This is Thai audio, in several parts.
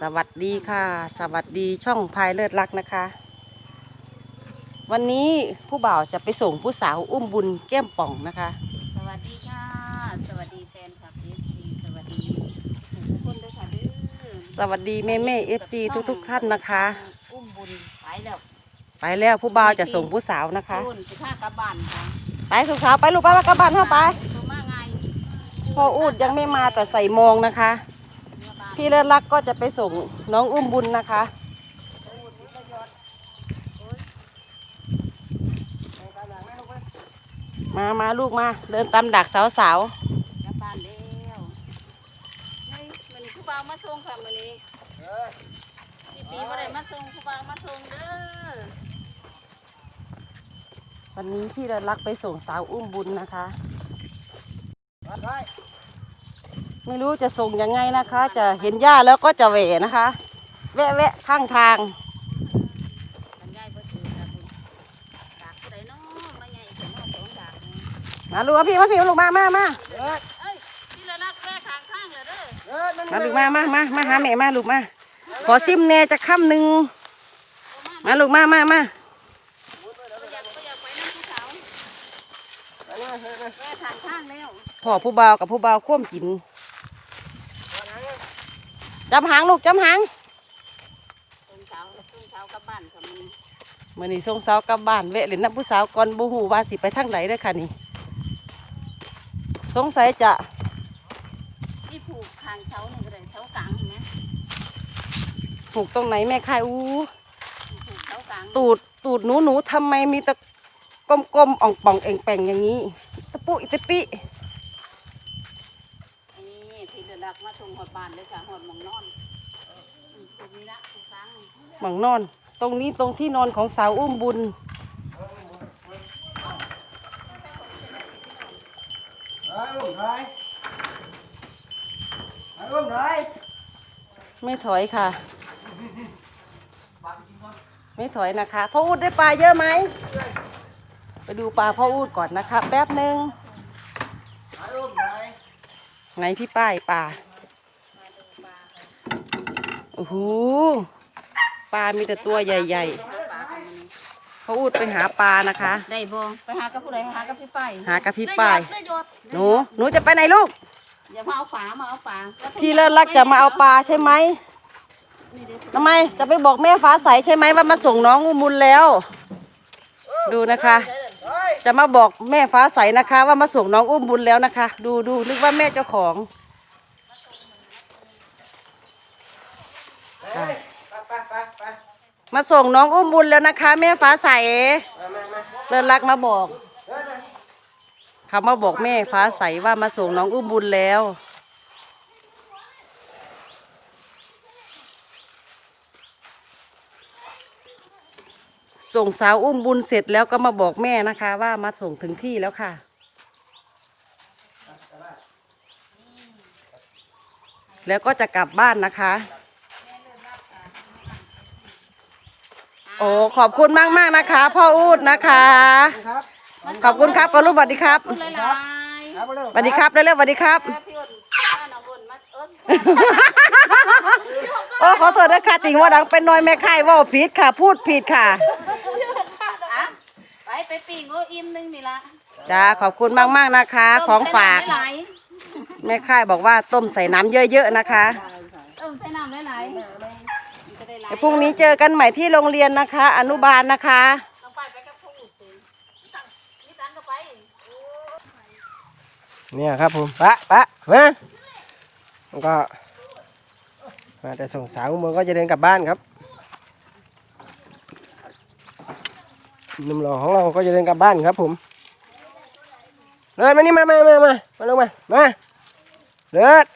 สวัสดีค่ะ สวัสดีช่องพายเลิศรักนะคะ วันนี้ผู้บ่าวจะไปส่งผู้สาวอุ้มบุญแก้มป่องนะคะ สวัสดีค่ะ สวัสดีแฟนคลับเอฟซีสวัสดีทุกคนด้วยค่ะเด้อสวัสดีแม่แม่เอฟซีทุกทุกๆท่านนะคะ อุ้มบุญไปแล้วไปแล้วผู้บ่าวจะส่งผู้สาวนะคะ คุณสิพากลับบ้านค่ะไปสุสาวไปลูกไปว่ากลับบ้านเข้าไป ตัวมาไงพ่ออูดยังไม่มาแต่ใส่โมงนะคะ พี่เลิศรักก็จะไปส่งน้องอุ้มบุญนะคะ มามาลูกมา เดินตามดักสาวสาวกลับบ้านแล้วเฮ้ยมันผู้บ่าวมาส่งค่ะมื้อนี้พี่ปีบ่ได้มาส่งผู้บ่าวมาส่งเด้อๆวันนี้พี่เลิศรักไปส่งสาวอุ้มบุญนะคะ ไม่รู้จะส่งยังไงนะคะ จะเห็นหญ้าแล้วก็จะแหวนะคะ แวะแวะข้างทางกันยายบ่ถือค่ะคุณดากผู้ใดเนาะมาใหญ่ถึงว่าสองดากนี่มาลูกมาพี่มาพี่มาลูกมามามาเอ้ยที่ละนักแก้ข้างข้างเลยเด้อมาลูกมามามามาหาแม่มาลูกมา ขอซิมแน่จะค่ำหนึ่งมาลูกมามามาบ่อยากบ่อยากไปนั่งผู้สาวแก้ข้างข้างแล้วพ่อผู้บ่ากับผู้บ่าคว่มกิน จำหางลูกจำหางส่งสาวส่งสาวกลับบ้านค่ะมื้อนี้มื่อนี้ส่งสาวกลับบ้านแวะเล่นน้ำผู้สาวก่อนบูหูว่าสิไปทางไหนเด้อค่ะนี่ สงสัยจะที่ผูกข้างเสานี่ก็ได้เสากลางเห็นไหมผูกตรงไหนแม่คายอู้ผูกเสากลางตูดตูดหนูหนูทำไมมีแตะกลมๆอ่องป่องเอ่งแป่งอย่างนี้ตะปุอิตะปิ นี่ ที่เดือดักมาส่งหอดบ้านเลยค่ะหอดหมองนอนอืมตรงนี้ละทุกครั้งหมังนอน ตรงนี้ตรงที่นอนของสาวอุ้มบุญ Đấy, ôm rồi. Đấy, ôm rồi. ไม่ถอยค่ะ ไม่ถอยนะคะพ่ออูดได้ปลาเยอะไหม ไปดูปลาพ่ออูดก่อนนะคะ แป๊บหนึ่ง Đấy, ôm rồi. ไงพี่ป้ายปลา โอ้โหปลามีแต่ตัวใหญ่ไปหาปลาค่ะมื้อนี้ๆพ่ออูดไปหาปลานะคะ ได้บ่ไปหากับผู้ใดหากับพี่ป้ายหากับพี่ป้ายได้หยดหนูหนูจะไปไหนลูก อย่ามาเอาฝามาเอาฝาพี่เลิศรักจะมาเอาปลาใช่ไหมนี่เด้อทำไมจะไปบอกแม่ฟ้าใสใช่ไหมว่ามาส่งน้องอุมุลแล้ว ดูนะคะ Đấy. จะมาบอกแม่ฟ้าใสนะคะ ว่ามาส่งน้องอุ้มบุญแล้วนะคะ ดูดูนึกว่าแม่เจ้าของ มาส่งน้องอุ้มบุญแล้วนะคะ แม่ฟ้าใสเลิศรักมาบอกเขามาบอกแม่ฟ้าใสว่ามาส่งน้องอุ้มบุญแล้วส่งสาวอุ้มบุญเสร็จแล้วก็มาบอกแม่นะคะ ว่ามาส่งถึงที่แล้วค่ะ แล้วก็จะกลับบ้านนะคะ โอ้ขอบคุณมากมากๆนะคะ พ่ออูดนะคะครับ.ขอบคุณครับก่อนลูกสวัสดีครับคุณหลายครับ, vào สวัสดีครับเร็วๆสวัสดีครับ ๆแล้วพี่อ้นป้าน้องอ้นมาเอิ้นโอ้ขอโทษนะคะติงว่าดังเป็นน้อยแม่ค่ายเว่าผิดค่ะ พูดผิดค่ะอะไปไปปิ้งโอ้อิ่มหนึงนี่ละจ้าขอบคุณมากๆนะคะ ของฝากต้มใส่น้ำหลายแม่ค่ายบอกว่าต้มใส่น้ำเยอะๆนะคะ ๆต้มใส่น้ำหลายๆมันจะไดี๋ยวพรุ่งนี้เจอกันใหม่ที่โรงเรียนนะคะ อนุบาลนะคะ เนี่ยครับผมปะปะมาแล้วก็มาแต่ส่งสาวมือก็จะเดินกลับบ้านครับหนุ่มหล่อของเราก็จะเดินกลับบ้านครับผม เลิศมานี่มามามามามาลงมา มาเลิศ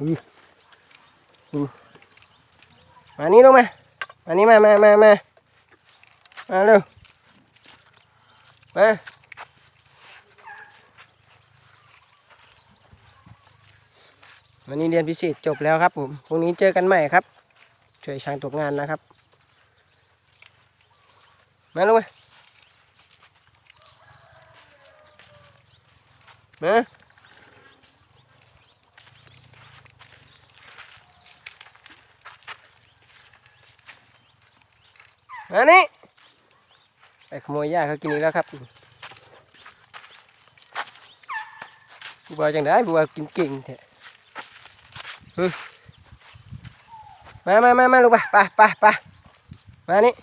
อืออือ มานี่ลงมา มานี่มามามามามาเร็วมาวันนี้เรียนพิเศษจบแล้วครับผมพรุ่งนี้เจอกันใหม่ครับ ช่วยช่างตกงานนะครับ มาลงมามา มานี่ไปขโมยหญ้าเขากินอีกแล้วครับบัวจังได้บัวกินเก่งแท้มามามามาลูกไปไปไปไปมานี่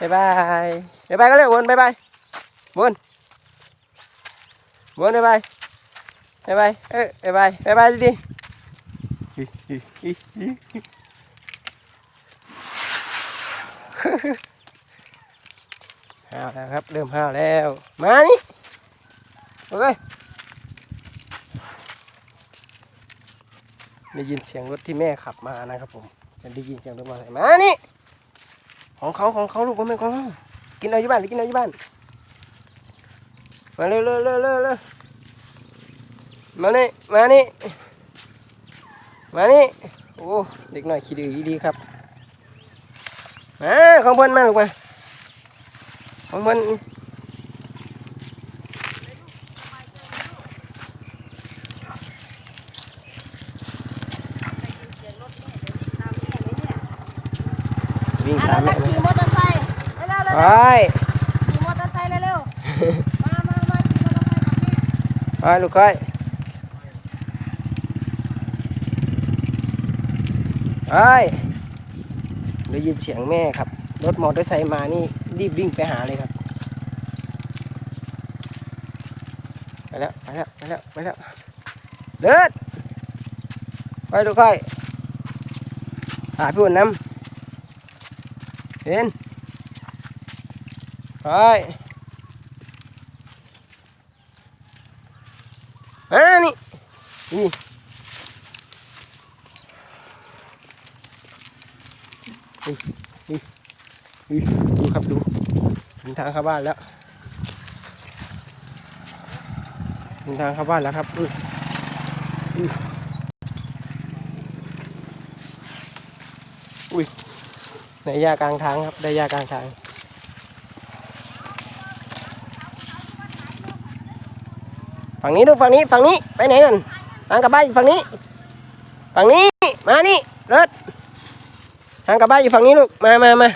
บายบายบายบายก็เลยวนบายบายวนวนบายบายบายบายเออบายบายบายบายดิ ห้าวแล้วครับ เริ่มห้าวแล้ว มานี่โอเคได้ยินเสียงรถที่แม่ขับมานะครับผมจะได้ยินเสียงรถมอเตอร์ไซค์มานี่ ของเขาของเขาลูกมันเป็นของเขากินเอาอยู่บ้านหรือกินเอาอยู่บ้าน มาเร็วเร็วเร็วเร็วเร็วมานี่ มานี่ มานี่ โอ้ เด็กหน่อยขี้ดื้อดีครับ มาของเพิ่อนมาลูกมา ของเพิ่นเสียงรถเนี่ยเดี๋ยวตามแม่เลยเนี่ยวิ่งอะตามแล้แม่วขี่มอเตอร์ไซค์เร็วๆเร็วไปๆขี่มอเตอร์ไซค์เร็วๆมามามาขี่มอเตอร์ไซค์กับพี่ไปลูกก้อยไปได้ยินเสียงแม่ครับ รถมอเตอร์ไซค์มานี่รีบวิ่งไปหาเลยครับ ไปแล้วไป แล้วไปแล้วไปแล้วเดินไปลูกก้อยหาพี่อุ่นน้ำเห็นไปอ่านี่นี่นี่นี่นี่ดูครับดูถึงทางเข้าบ้านแล้วถึง ทางเข้าบ้านแล้วครับอุ้ยอุ้ยอยในหญ้ากลางทางครับ ได้หญ้ากลางทางฝั่งนี้ดูฝั่งนี้ฝั่งนี้ไปไหนนั่นทางกลับบ้านอยู่ฝั่งนี้ ฝั่งนี้มานี่รถทางกลับบ้านอยู่ฝั่งนี้ลูกมามามา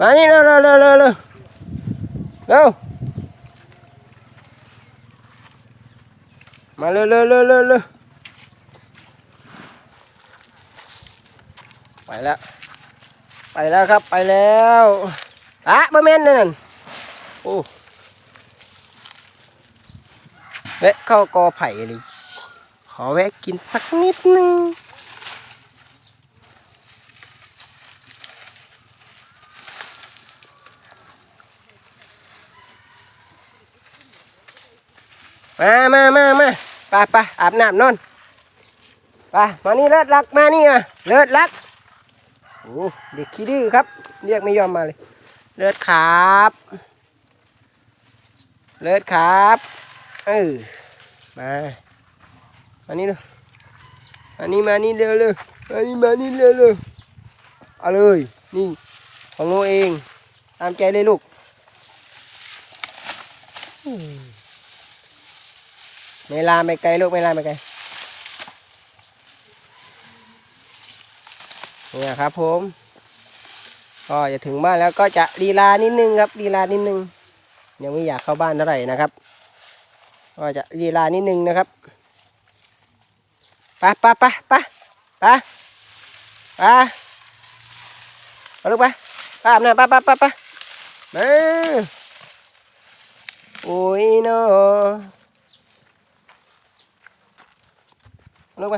มานี่เร็วเร็วเร็วเร็วเร็วเร็ว มาเร็วเร็วเร็วเร็วไปแล้ว ไปแล้วครับไปแล้วอะบะเมนนั่นโอ้แวะเข้ากอไผ่เลย ขอแวะกินสักนิดนึงมามามามา ปไปอาบน้ำนอนไปมานี่เลิศรักมานี่อะเลิศรักโอ้เด็กขี้ดื้อครับ เรียกไม่ยอมมาเลย เลิศครับ เลิศครับเออมามานี่เลยมานี่มานี่เร็วเร็วมานี่มานี่เร็วเร็วเอาเลยนี่ของโนเอง ตามใจเลยลูกอืม ไม่ลาไม่ไกลลูกไม่ลาไม่ไกลเนี่ยครับผม ก็จะถึงบ้านแล้วก็จะลีลานิดนึงครับลีลานิดนึง ยังไม่อยากเข้าบ้านเท่าไหร่นะครับ ก็จะลีลานิดนึงนะครับไปไปไปไปไปไปไปลูกไปไปอาบน้ำไปไปไปไปมาโอ้ยเนาะ ลูกไป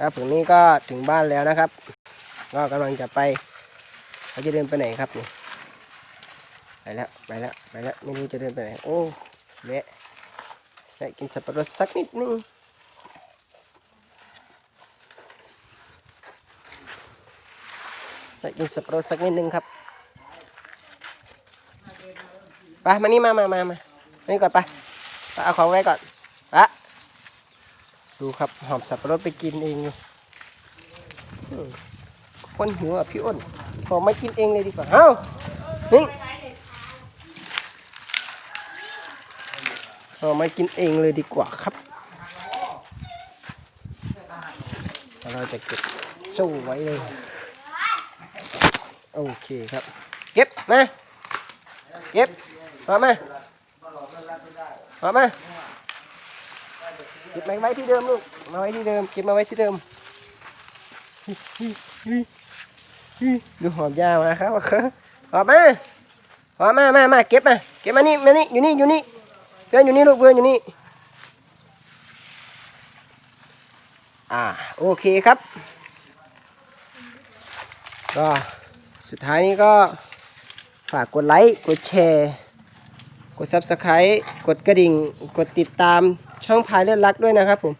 ครับถึงนี้ก็ถึงบ้านแล้วนะครับ ก็กำลังจะไปเขาจะเดินไปไหนครับนี่ไปแล้วไปแล้วไปแล้วไม่รู้จะเดินไปไหนโอ้แวะแวะกินสับปะรดสักนิดนึง แวะกินสับปะรดสักนิดนึงครับไปมานี่มามามามานี่ก่อนไปไปเอาของไว้ก่อนไปดูครับหอมสับปะรดไปกินเองอยู่คนหิวอะพี่อ้นขอมากินเองเลยดีกว่าเอ้านี่เอมากินเองเลยดีกว่าครับเราจะเก็บสู้ไว้เลย โอเคครับ เก็บมาเก็บมามามามาเก็บมาไว้ที่เดิมลูก มาไว้ที่เดิม เก็บมาไว้ที่เดิม ดูหอมยาวนะครับหอมมาหอมมามามาเก็บมา เก็บมานี่ มานี่ อยู่นี่ อยู่นี่ เพื่อนอยู่นี่ลูกเพื่อนอยู่นี่ อ่า โอเคครับก็ สุดท้ายนี้ก็ฝากกดไลค์ กดแชร์ กด Subscribe กดกระดิ่ง กดติดตามช่องพายเลือดรักด้วยนะครับผม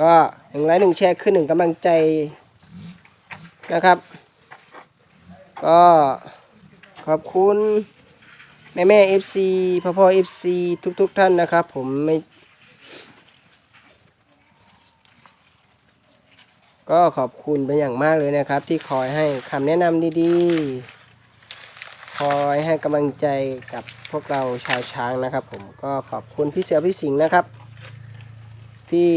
ก็หนึ่งไลค์หนึ่งแชร์คือหนึ่งกำลังใจนะครับ ก็ขอบคุณแม่แม่เอฟซีพ่อพ่อเอฟซีทุกทุกๆท่านนะครับ ผมไม่ ก็ขอบคุณเป็นอย่างมากเลยนะครับ ที่คอยให้คำแนะนำดีๆ คอยให้กำลังใจกับพวกเราชาวช้างนะครับ ผมก็ขอบคุณพี่เสือพี่สิงห์นะครับ ที่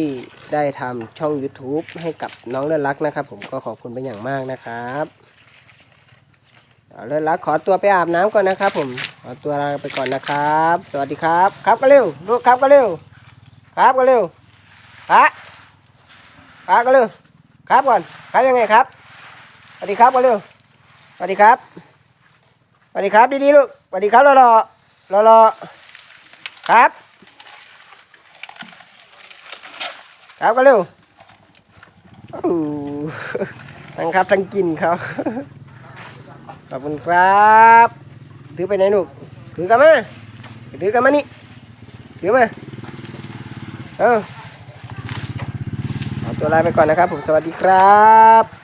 ได้ทำช่อง YouTube ให้กับน้องเลิศรักนะครับ ผมก็ขอบคุณเป็นอย่างมากนะครับเอาเลิศรักขอตัวไปอาบน้ำก่อนนะครับ ผมขอตัวลาไปก่อนนะครับ สวัสดีครับ ครับก็เร็วลูกครับก็เร็ว ครับก็เร็วครับครับก็เร็ว ครับก่อนครับยังไงครับสวัสดีครับก่อนเร็วสวัสดีครับสวัสดีครับดีๆลูกสวัสดีครับรอรอรอรอครับ ครับก็เร็วโอ้โหทั้งครับทั้งกินเขาขอบคุณครับถือไปไหนลูกถือกันมาถือกันมานี่ถือมาเออ ตัวลาไปก่อนนะครับ ผมสวัสดีครับ